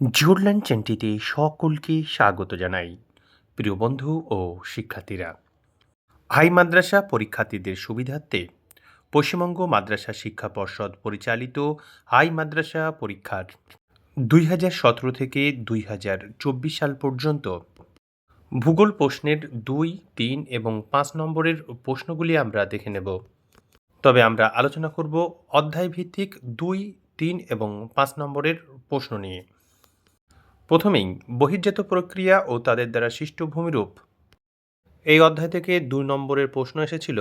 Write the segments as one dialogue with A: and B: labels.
A: জুরল্যান্ড চ্যানেলটিতে সকলকে স্বাগত জানাই, প্রিয় বন্ধু ও শিক্ষার্থীরা। হাই মাদ্রাসা পরীক্ষার্থীদের সুবিধার্থে পশ্চিমবঙ্গ মাদ্রাসা শিক্ষা পর্ষদ পরিচালিত হাই মাদ্রাসা পরীক্ষার দুই হাজার সতেরো থেকে দুই হাজার চব্বিশ সাল পর্যন্ত ভূগোল প্রশ্নের দুই, তিন এবং পাঁচ নম্বরের প্রশ্নগুলি আমরা দেখে নেব। তবে আমরা আলোচনা করব অধ্যায় ভিত্তিক দুই, তিন এবং পাঁচ নম্বরের প্রশ্ন নিয়ে। প্রথমেই বহির্জাত প্রক্রিয়া ও তাদের দ্বারা সৃষ্ট ভূমিরূপ। এই অধ্যায় থেকে দুই নম্বরের প্রশ্ন এসেছিল,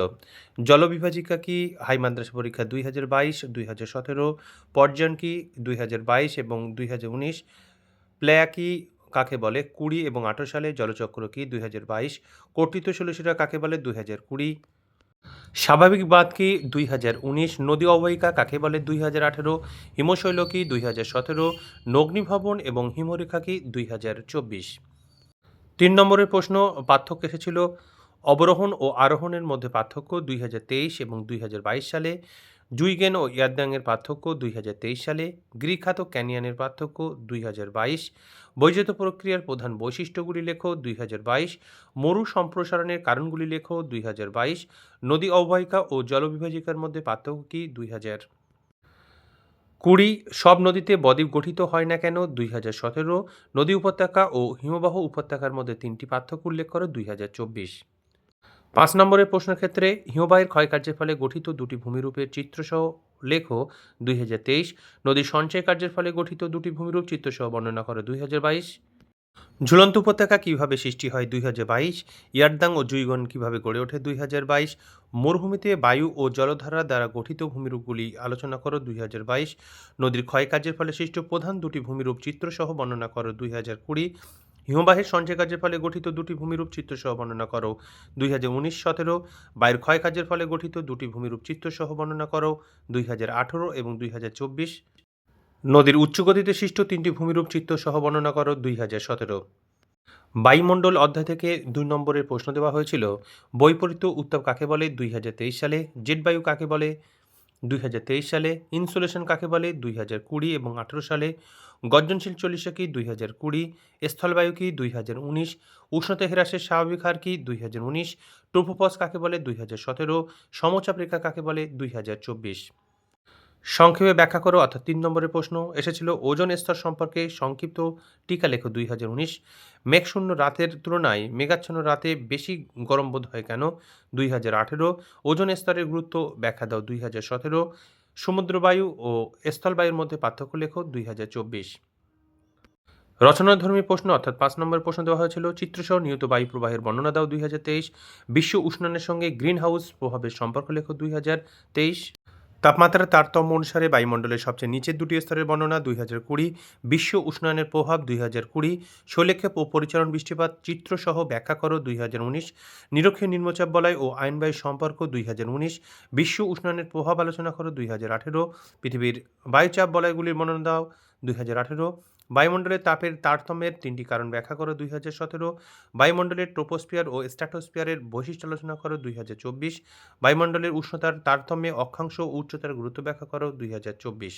A: জলবিভাজিকা কি, হাই মাদ্রাসা পরীক্ষা দুই হাজার বাইশ, দুই হাজার সতেরো পর্যন কি, দুই হাজার বাইশ এবং দুই হাজার উনিশ, প্লেয়া কি, কাকে বলে, কুড়ি এবং আঠারো সালে জলচক্র কি, দুই হাজার বাইশ কর্তৃত্ব ষোলশিরা কাকে বলে, দুই হাজার কুড়ি। স্বাভাবিক বাদ কি দুই হাজার উনিশ, নদী অববাহিকা কাকে বলে দুই হাজার আঠেরো, হিমশৈল কি দুই হাজার সতেরো নগ্নিভবন এবং হিমরেখা কি দুই হাজার চব্বিশ? তিন নম্বরের প্রশ্ন, পার্থক্য এসেছিল অবরোহণ ও আরোহণের মধ্যে পার্থক্য দুই হাজার তেইশ এবং দুই হাজার বাইশ সালে। জুইগেন ও ইয়াদ্দাংয়ের পার্থক্য দুই হাজার তেইশ সালে, গ্রীখাত ক্যানিয়ানের পার্থক্য দুই হাজার বাইশ বৈজাত প্রক্রিয়ার প্রধান বৈশিষ্ট্যগুলি লেখো দুই হাজার বাইশ, মরু সম্প্রসারণের কারণগুলি লেখো দুই হাজার বাইশ, নদী অববাহিকা ও জলবিভাজিকার মধ্যে পার্থক্য কি দুই হাজার কুড়ি, সব নদীতে বদ্বীপ গঠিত হয় না কেন দুই হাজার সতেরো, নদী উপত্যকা ও হিমবাহ উপত্যকার মধ্যে তিনটি পার্থক্য উল্লেখ করো দুই হাজার চব্বিশ। পাঁচ নম্বরের প্রশ্নের ক্ষেত্রে হিমবাহের ক্ষয়কার্যের ফলে গঠিত দুটি ভূমিরূপের চিত্রসহ লেখো দুই হাজার তেইশ, নদীর সঞ্চয় কার্যের ফলে গঠিত দুটি ভূমিরূপ চিত্রসহ বর্ণনা করো দুই হাজার বাইশ। ঝুলন্ত উপত্যকা কীভাবে সৃষ্টি হয় দুই হাজার বাইশ, ইয়ারদাং ও জুইগন কীভাবে গড়ে ওঠে দুই হাজার বাইশ, মরুভূমিতে বায়ু ও জলধারা দ্বারা গঠিত ভূমিরূপগুলি আলোচনা করো দুই হাজার বাইশ, নদীর ক্ষয়কার্যের ফলে সৃষ্ট প্রধান দুটি ভূমিরূপ চিত্রসহ বর্ণনা করো দুই হাজার কুড়ি হিমবাহের সঞ্চয় কাজের ফলে গঠিত দুটি ভূমিরূপ চিত্রসহ বর্ণনা করো। দুই হাজার উনিশ সতেরো, বায়ুর ক্ষয়কার্যের ফলে গঠিত দুটি ভূমিরূপ চিত্রসহ বর্ণনা করো। দুই হাজার আঠেরো এবং দুই হাজার চব্বিশ। নদীর উচ্চগতিতে সৃষ্ট তিনটি ভূমিরূপ চিত্র সহ বর্ণনা করো দুই হাজার সতেরো। বায়ুমণ্ডল অধ্যায় থেকে দুই নম্বরের প্রশ্ন দেওয়া হয়েছিল, বৈপরীত্য উত্তাপ কাকে বলে? দুই হাজার তেইশ সালে। জেট বায়ু কাকে বলে? দুই হাজার তেইশ সালে ইনসুলেশন কাকে বলে? দুই হাজার কুড়ি এবং আঠেরো সালে গর্জনশীল চল্লিশা কি? দুই হাজার কুড়ি। স্থলবায়ু কি? দুই হাজার উনিশ। উষ্ণতা হ্রাসের স্বাভাবিক হার কি? দুই হাজার উনিশ। ট্রোপোপস কাকে বলে? দুই হাজার সতেরো। সমচাপ রেখা কাকে বলে? দুই হাজার চব্বিশ। সংক্ষেপে ব্যাখ্যা করো, অর্থাৎ তিন নম্বরের প্রশ্ন এসেছিল, ওজন স্তর সম্পর্কে সংক্ষিপ্ত টিকা লেখো দুই হাজার উনিশ। মেঘশূন্য রাতের তুলনায় মেঘাচ্ছন্ন রাতে বেশি গরম বোধ হয় কেন? দুই হাজার আঠেরো। ওজন স্তরের গুরুত্ব ব্যাখ্যা দাও দুই হাজার সতেরো। সমুদ্রবায়ু ও স্থলবায়ুর মধ্যে পার্থক্য লেখো দুই হাজার চব্বিশ। রচনাধর্মী প্রশ্ন, অর্থাৎ পাঁচ নম্বর প্রশ্ন দেওয়া হয়েছিল, চিত্রসহ নিয়ত বায়ু প্রবাহের বর্ণনা দাও দুই হাজার তেইশ। বিশ্ব উষ্ণায়নের সঙ্গে গ্রিন হাউস প্রভাবের সম্পর্ক লেখো দুই হাজার তেইশ। তাপমাত্রার তারতম্য অনুসারে বায়ুমণ্ডলের সবচেয়ে নিচের দুটি স্তরের বর্ণনা দুই হাজার কুড়ি, বিশ্ব উষ্ণায়নের প্রভাব দুই হাজার কুড়ি শৈলেক্ষেপ ও পরিচালন বৃষ্টিপাত, চিত্রসহ ব্যাখ্যা করো দুই হাজার উনিশ, নিরক্ষীয় নিম্নচাপ বলয় ও আইনবায়ু সম্পর্ক দুই হাজার উনিশ, বিশ্ব উষ্ণায়নের প্রভাব আলোচনা করো দুই হাজার আঠেরো, পৃথিবীর বায়ুচাপ বলয়গুলির বর্ণনা দাও দুই হাজার আঠেরো বায়ুমণ্ডলের তাপের তারতম্যের তিনটি কারণ ব্যাখ্যা করো দুই হাজার সতেরো। বায়ুমণ্ডলের ট্রোপোস্ফিয়ার ও স্ট্র্যাটোস্ফিয়ারের বৈশিষ্ট্য আলোচনা করো দুই হাজার চব্বিশ। বায়ুমণ্ডলের উষ্ণতার তারতম্যে অক্ষাংশ ও উচ্চতার গুরুত্ব ব্যাখ্যা করো দুই হাজার চব্বিশ।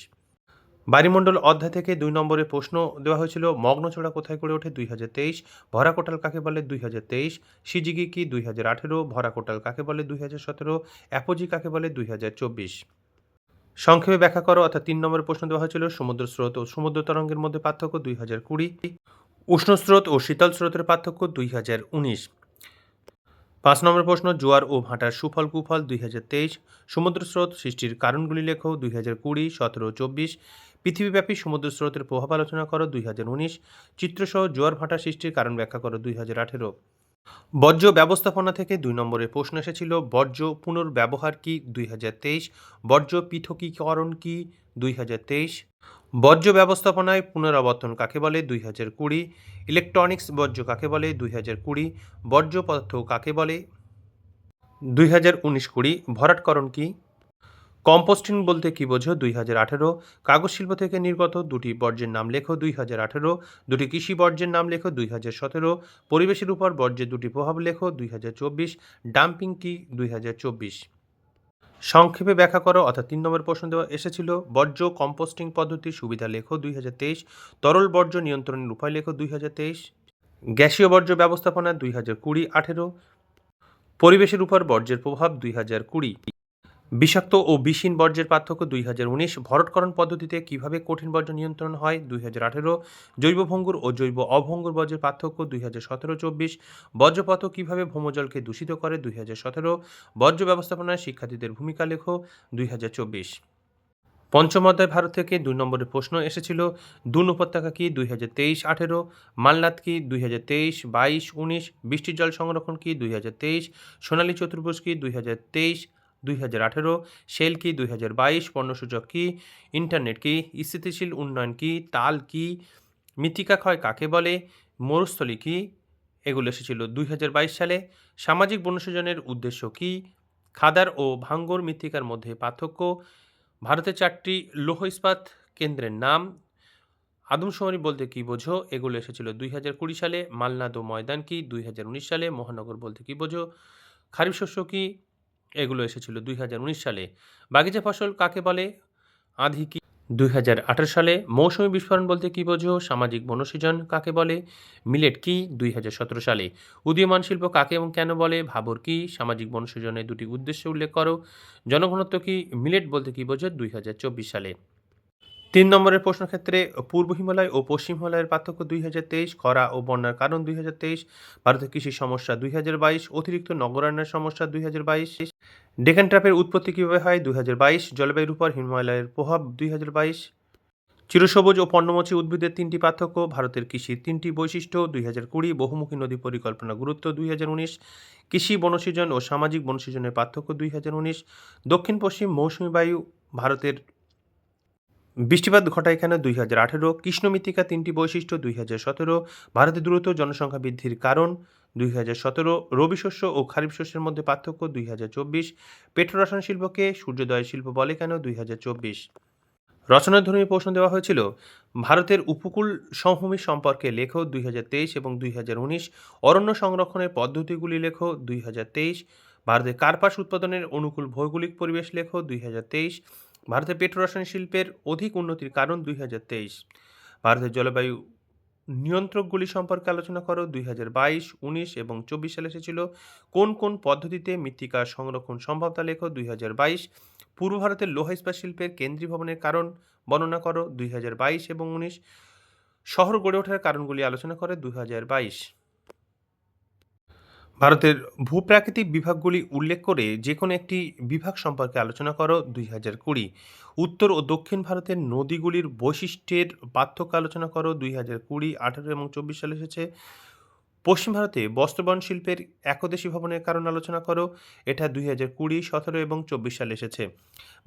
A: বায়ুমণ্ডল অধ্যায় থেকে দুই নম্বরে প্রশ্ন দেওয়া হয়েছিল মগ্নচোড়া কোথায় করে ওঠে দুই হাজার তেইশ? ভরা কোটাল কাকে বলে দুই হাজার তেইশ? সিজিগি কি দুই হাজার আঠেরো? ভরা কোটাল কাকে বলে দুই হাজার সতেরো? অ্যাপোজি কাকে বলে দুই হাজার চব্বিশ? সংক্ষেপে ব্যাখ্যা করো, অর্থাৎ তিন নম্বরের প্রশ্ন দেওয়া হয়েছিল, সমুদ্র স্রোত ও সমুদ্র তরঙ্গের মধ্যে পার্থক্য দুই হাজার কুড়ি, উষ্ণ স্রোত ও শীতল স্রোতের পার্থক্য দুই হাজার উনিশ। পাঁচ নম্বর প্রশ্ন, জোয়ার ও ভাটার সুফল কুফল দুই হাজার তেইশ, সমুদ্র স্রোত সৃষ্টির কারণগুলি লেখো, দুই হাজার কুড়ি, সতেরো চব্বিশ, পৃথিবীব্যাপী সমুদ্র স্রোতের প্রভাব আলোচনা করো, দুই হাজার উনিশ, চিত্রসহ জোয়ার ভাটা সৃষ্টির কারণ ব্যাখ্যা করো, দুই হাজার আঠেরো। বর্জ্য ব্যবস্থাপনা থেকে দুই নম্বরের প্রশ্ন এসেছিল, বর্জ্য পুনর্ব্যবহার কি দুই হাজার তেইশ? বর্জ্য পৃথকীকরণ কি দুই হাজার তেইশ? বর্জ্য ব্যবস্থাপনায় পুনরাবর্তন কাকে বলে দুই হাজার কুড়ি? ইলেকট্রনিক্স বর্জ্য কাকে বলে দুই হাজার কুড়ি? বর্জ্য পদার্থ কাকে বলে দুই হাজার উনিশ কুড়ি? ভরাটকরণ কি কম্পোস্টিং বলতে কি বোঝো? দুই হাজার আঠেরো। কাগজ শিল্প থেকে নির্গত দুটি বর্জ্যের নাম লেখো, দুই হাজার আঠেরো। দুটি কৃষি বর্জ্যের নাম লেখো, দুই হাজার সতেরো। পরিবেশের উপর বর্জ্যের দুটি প্রভাব লেখো, দুই হাজার চব্বিশ। ডাম্পিং কি? দুই হাজার চব্বিশ। সংক্ষেপে ব্যাখ্যা করো, অর্থাৎ তিন নম্বর প্রশ্ন দেওয়া এসেছিল, বর্জ্য কম্পোস্টিং পদ্ধতির সুবিধা লেখো, দুই হাজার তেইশ। তরল বর্জ্য নিয়ন্ত্রণের উপায় লেখো, দুই হাজার তেইশ। গ্যাসীয় বর্জ্য ব্যবস্থাপনা, দুই হাজার কুড়ি আঠেরো। পরিবেশের উপর বর্জ্যের প্রভাব, দুই হাজার কুড়ি। বিষাক্ত ও বিষহীন বর্জ্যের পার্থক্য দুই হাজার উনিশ, ভরটকরণ পদ্ধতিতে কীভাবে কঠিন বর্জ্য নিয়ন্ত্রণ হয় দুই হাজার আঠেরো, জৈব ভঙ্গুর ও জৈব অভঙ্গুর বর্জ্যের পার্থক্য দুই হাজার সতেরো, চব্বিশ বর্জ্যপথ কীভাবে ভৌমজলকে দূষিত করে দুই হাজার সতেরো, বর্জ্য ব্যবস্থাপনায় শিক্ষার্থীদের ভূমিকা লেখো দুই হাজার চব্বিশ। পঞ্চম অধ্যায় ভারত থেকে দুই নম্বরের প্রশ্ন এসেছিল, দুন উপত্যকা কি দুই হাজার তেইশ, আঠেরো মালনাথ কি দুই হাজার তেইশ, বাইশ, উনিশ, বৃষ্টির জল সংরক্ষণ কি দুই হাজার তেইশ, সোনালী চতুর্ভুজ কি দুই হাজার তেইশ দুই হাজার আঠেরো সেল কি দুই হাজার বাইশ, পণ্যসূচক কি, ইন্টারনেট কি, স্থিতিশীল উন্নয়ন কি, তাল কি, মৃত্তিকা ক্ষয় কাকে বলে, মরুস্থলী কি, এগুলো এসেছিল দুই হাজার বাইশ সালে। সামাজিক বনসৃজনের উদ্দেশ্য কি, খাদার ও ভাঙ্গর মৃত্তিকার মধ্যে পার্থক্য ভারতের চারটি লৌহ ইস্পাত কেন্দ্রের নাম, আদমশুমারি বলতে কি বোঝো, এগুলো এসেছিল দুই হাজার কুড়ি সালে। মালনাদো ময়দান কি, দুই হাজার উনিশ সালে। মহানগর বলতে কি বোঝো, খারিফ শস্য কি এগুলো এসেছিল দুই হাজার উনিশ সালে। বাগিচা ফসল কাকে বলে? আধি কি? দুই হাজার আঠারো সালে মৌসুমী বিস্ফোরণ বলতে কী বোঝো? সামাজিক বনসৃজন কাকে বলে? মিলেট কি? দুই হাজার সতেরো সালে। উদীয়মান শিল্প কাকে এবং কেন বলে? ভাবর কি? সামাজিক বনসৃজনের দুটি উদ্দেশ্য উল্লেখ করো। জনঘনত্ব কি? মিলেট বলতে কী বোঝো? দুই হাজার চব্বিশ সালে। তিন নম্বরের প্রশ্ন ক্ষেত্রে পূর্ব হিমালয় ও পশ্চিম হিমালয়ের পার্থক্য দুই হাজার তেইশ, খরা ও বন্যার কারণ দুই হাজার তেইশ, ভারতের কৃষি সমস্যা দুই হাজার বাইশ, অতিরিক্ত নগরায়নের সমস্যা দুই হাজার বাইশ ডেকান ট্র্যাপের উৎপত্তি কীভাবে হয় দুই হাজার বাইশ, জলবায়ুর উপর হিমালয়ের প্রভাব দুই হাজার বাইশ, চিরসবুজ ও পণ্যমোচী উদ্ভিদের তিনটি পার্থক্য, ভারতের কৃষির তিনটি বৈশিষ্ট্য দুই হাজার কুড়ি, বহুমুখী নদী পরিকল্পনা গুরুত্ব দুই হাজার উনিশ, কৃষি বনসৃজন ও সামাজিক বনসৃজনের পার্থক্য দুই হাজার উনিশ, দক্ষিণ পশ্চিম মৌসুমী বায়ু ভারতের বৃষ্টিপাত ঘটায় কেন দুই হাজার আঠেরো কৃষ্ণ মৃত্তিকা তিনটি বৈশিষ্ট্য দুই হাজার সতেরো, ভারতে দ্রুত জনসংখ্যা বৃদ্ধির কারণ দুই হাজার সতেরো, রবি শস্য ও খারিফ শস্যের মধ্যে পার্থক্য দুই হাজার চব্বিশ পেট্রোরসায়ন শিল্পকে সূর্যোদয় শিল্প বলে কেন দুই হাজার চব্বিশ? রচনাধর্মী প্রশ্ন দেওয়া হয়েছিল, ভারতের উপকূল সমভূমি সম্পর্কে লেখো দুই হাজার তেইশ এবং দুই হাজার উনিশ, অরণ্য সংরক্ষণের পদ্ধতিগুলি লেখো দুই হাজার তেইশ ভারতের কার্পাস উৎপাদনের অনুকূল ভৌগোলিক পরিবেশ লেখো দুই হাজার তেইশ ভারতের পেট্রোরসায়ন শিল্পের অধিক উন্নতির কারণ দুই হাজার তেইশ। ভারতের জলবায়ু নিয়ন্ত্রকগুলি সম্পর্কে আলোচনা করো, দুই হাজার বাইশ, উনিশ এবং চব্বিশ সালে এসেছিল। কোন কোন পদ্ধতিতে মৃত্তিকা সংরক্ষণ সম্ভব তা লেখো, দুই হাজার বাইশ। পূর্ব ভারতের লোহা ইস্পাত শিল্পের কেন্দ্রীয় ভবনের কারণ বর্ণনা করো, দুই হাজার বাইশ এবং উনিশ। শহর গড়ে ওঠার কারণগুলি আলোচনা করে, দুই হাজার বাইশ। ভারতের ভূপ্রাকৃতিক বিভাগগুলি উল্লেখ করে যে কোনো একটি বিভাগ সম্পর্কে আলোচনা করো, দুই হাজার কুড়ি। উত্তর ও দক্ষিণ ভারতের নদীগুলির বৈশিষ্ট্যের পার্থক্য আলোচনা করো, দুই হাজার কুড়ি, আঠারো এবং চব্বিশ সালে এসেছে। পশ্চিম ভারতে বস্ত্রবন শিল্পের একদেশী ভবনের কারণ আলোচনা করো, এটা দুই হাজার কুড়ি, সতেরো এবং চব্বিশ সালে এসেছে।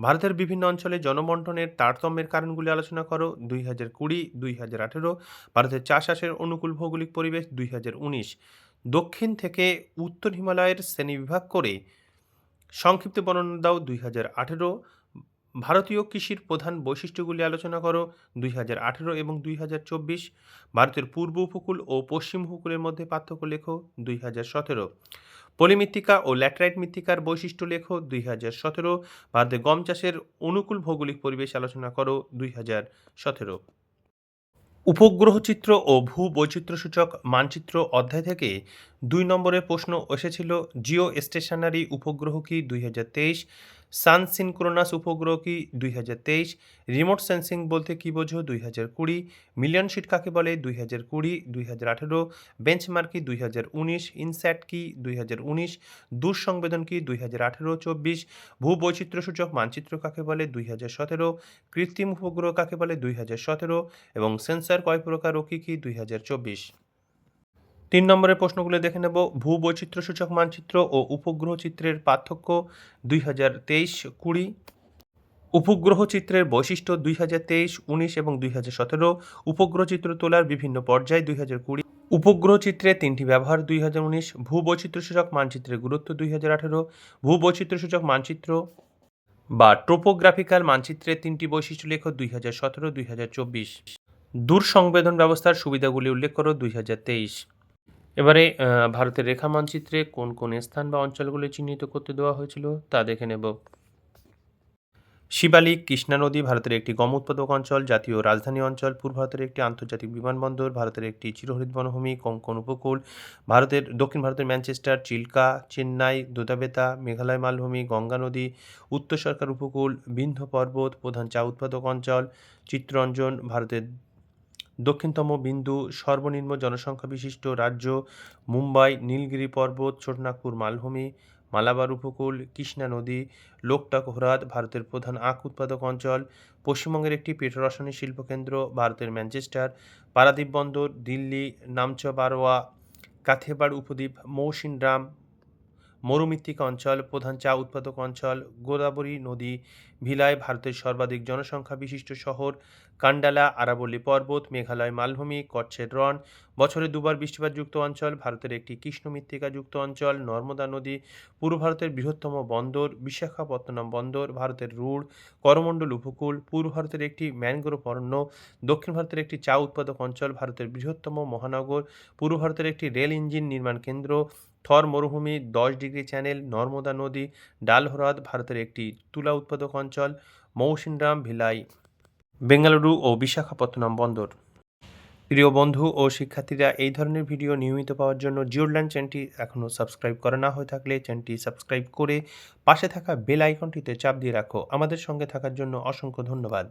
A: ভারতের বিভিন্ন অঞ্চলে জনবন্টনের তারতম্যের কারণগুলি আলোচনা করো, দুই হাজার কুড়ি, দুই হাজার আঠেরো। ভারতের চাষাসের অনুকূল ভৌগোলিক পরিবেশ, দুই হাজার উনিশ। দক্ষিণ থেকে উত্তর হিমালয়ের শ্রেণীবিভাগ করে সংক্ষিপ্ত বর্ণনা দাও দুই হাজার আঠেরো। ভারতীয় কৃষির প্রধান বৈশিষ্ট্যগুলি আলোচনা করো দুই হাজার আঠেরো এবং দুই হাজার চব্বিশ। ভারতের পূর্ব উপকূল ও পশ্চিম উপকূলের মধ্যে পার্থক্য লেখো দুই হাজার সতেরো। পলিমৃত্তিকা ও ল্যাটেরাইট মৃত্তিকার বৈশিষ্ট্য লেখো দুই হাজার সতেরো। ভারতে গম চাষের অনুকূল ভৌগোলিক পরিবেশ আলোচনা করো দুই হাজার সতেরো। উপগ্রহ চিত্র ও ভূ বৈচিত্র্যসূচক মানচিত্র অধ্যায় থেকে দুই নম্বরের প্রশ্ন এসেছিল, জিও স্টেশনারি উপগ্রহ কি দুই হাজার তেইশ? সান সিনক্রোনাস উপগ্রহ কি দুই হাজার তেইশ রিমোট সেন্সিং বলতে কী বোঝো দুই হাজার কুড়ি মিলিয়ন শিট কাকে বলে দুই হাজার কুড়ি দুই হাজার আঠেরো বেঞ্চমার্ক কি দুই হাজার উনিশ ইনস্যাট কি দুই হাজার উনিশ দূর সংবেদন কি দুই হাজার আঠেরো চব্বিশ ভূ বৈচিত্র্যসূচক মানচিত্র কাকে বলে দুই হাজার সতেরো কৃত্রিম উপগ্রহ কাকে বলে দুই হাজার সতেরো এবং সেন্সার কয় প্রকার ও কী কী দুই হাজার চব্বিশ তিন নম্বরের প্রশ্নগুলো দেখে নেব। ভূ বৈচিত্র্যসূচক মানচিত্র ও উপগ্রহ চিত্রের পার্থক্য দুই হাজার তেইশ কুড়ি। উপগ্রহ চিত্রের বৈশিষ্ট্য দুই হাজার তেইশ, উনিশ এবং দুই হাজার সতেরো। উপগ্রহ চিত্র তোলার বিভিন্ন পর্যায় দুই হাজার কুড়ি। উপগ্রহ চিত্রে তিনটি ব্যবহার দুই হাজার উনিশ। ভূ বৈচিত্র্যসূচক মানচিত্রের গুরুত্ব দুই হাজার আঠেরো। ভূ বৈচিত্র্যসূচক মানচিত্র বা টোপোগ্রাফিক্যাল মানচিত্রের তিনটি বৈশিষ্ট্য লেখ দুই হাজার সতেরো, দুই হাজার চব্বিশ। দূর সংবেদন ব্যবস্থার সুবিধাগুলি উল্লেখ করো দুই হাজার তেইশ। এবারে ভারতের রেখা মানচিত্রে কোন কোন স্থান বা অঞ্চলগুলি চিহ্নিত করতে দেওয়া হয়েছিল তা দেখে নেব। শিবালিক কৃষ্ণা নদী ভারতের একটি গম উৎপাদক অঞ্চল, জাতীয় রাজধানী অঞ্চল, পূর্ব ভারতের একটি আন্তর্জাতিক বিমানবন্দর, ভারতের একটি চিরহরিত বনভূমি, কোঙ্কন উপকূল, ভারতের, দক্ষিণ ভারতের ম্যানচেস্টার, চিল্কা, চেন্নাই দোদাবেতা মেঘালয় মালভূমি, গঙ্গা নদী, উত্তর সরকার উপকূল, বিন্ধ্য পর্বত, প্রধান চা উৎপাদক অঞ্চল, চিত্তরঞ্জন, ভারতের দক্ষিণতম বিন্দু সর্বনিম্ন জনসংখ্যা বিশিষ্ট রাজ্য মুম্বাই, নীলগিরি পর্বত ছোটনাগপুর মালভূমি, মালাবার উপকূল, কৃষ্ণা নদী লোকটাক হ্রদ ভারতের প্রধান আখ উৎপাদক অঞ্চল, পশ্চিমবঙ্গের একটি পেট্রোরসায়নিক শিল্পকেন্দ্র, ভারতের ম্যানচেস্টার, পারাদ্বীপ বন্দর, দিল্লি, নামচ বারোয়া কাথেবাড় উপদ্বীপ মৌসিনরাম মরুমৃত্তিকা অঞ্চল, প্রধান চা উৎপাদক অঞ্চল, গোদাবরী নদী, ভিলায় ভারতের সর্বাধিক জনসংখ্যা বিশিষ্ট শহর, কান্ডালা, আরাবল্লী পর্বত, মেঘালয় মালভূমি কচ্ছের রন। বছরে দুবার বৃষ্টিপাতযুক্ত অঞ্চল, ভারতের একটি কৃষ্ণ মৃত্তিকাযুক্ত অঞ্চল, নর্মদা নদী, পূর্ব ভারতের বৃহত্তম বন্দর, বিশাখাপত্তনম বন্দর, ভারতের রুড়, করমণ্ডল উপকূল, পূর্ব ভারতের একটি ম্যানগ্রোভ অরণ্য, দক্ষিণ ভারতের একটি চা উৎপাদক অঞ্চল, ভারতের বৃহত্তম মহানগর, পূর্ব ভারতের একটি রেল ইঞ্জিন নির্মাণ কেন্দ্র থর মরুভূমি, দশ ডিগ্রি চ্যানেল, নর্মদা নদী ডাল হ্রদ ভারতের একটি তুলা উৎপাদক অঞ্চল, মৌসিনরাম ভিলাই, বেঙ্গালুরু ও বিশাখাপত্তনম বন্দর। প্রিয় বন্ধু ও শিক্ষার্থীরা, এই ধরনের ভিডিও নিয়মিত পাওয়ার জন্য জিওল্যান্ড চ্যানেলটি এখনও সাবস্ক্রাইব করা না হয়ে থাকলে চ্যানেলটি সাবস্ক্রাইব করে পাশে থাকা বেল আইকনটিতে চাপ দিয়ে রাখো। আমাদের সঙ্গে থাকার জন্য অসংখ্য ধন্যবাদ।